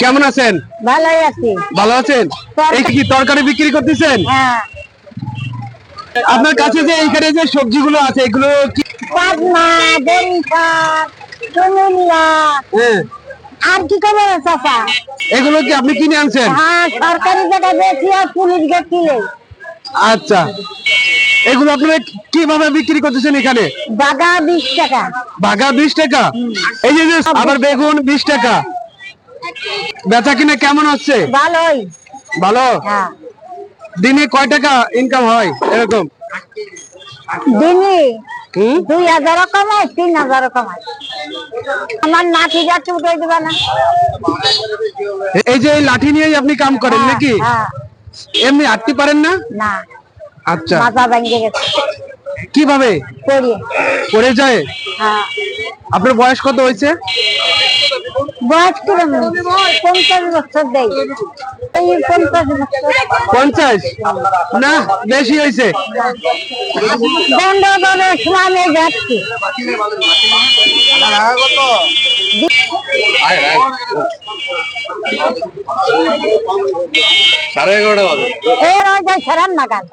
কেমন আছেন? ভালোই আছি। ভালো আছেন? এই কি তরকারি বিক্রি করতেছেন? হ্যাঁ। আপনার কাছে যে এইখানে যে সবজিগুলো আছে এগুলো কি? হ্যাঁ, আর কি করে চাচা এগুলো কি আপনি কিনে আনছেন? হ্যাঁ সরকারি জায়গা বেশি আর পুলিশ গেছিলে আচ্ছা। এগুলো আপনারা কীভাবে বিক্রি করতেছেন এখানে? বাগা বিশ টাকা। বাঘা বিশ টাকা? এই যে যে আবার বেগুন বিশ টাকা। বেচা কিনা কেমন হচ্ছে? ভালোই। ভালো? হ্যাঁ। দিনে কয় টাকা ইনকাম হয়? এরকম। দিনে দুই হাজার কমায় তিন হাজার কমায়। আমার নাতি যাচ্ছে উঠে দেবে না। এই যে লাঠি নিয়েই আপনি কাম করেন হ্যাঁ, নাকি? হ্যাঁ। এমনি হাঁটতে পারেন না? না। আচ্ছা। মাথা ভেঙে গেছে। কীভাবে? পড়িয়ে পড়ে যায়? হ্যাঁ। আপনার বয়স কত হয়েছে? বয়স কিরম পঞ্চাশ বছর দেয়। পঞ্চাশ না বেশি হয়েছে। যাচ্ছি। সাড়ে এগারোটা বাজে। সেরান নাগাল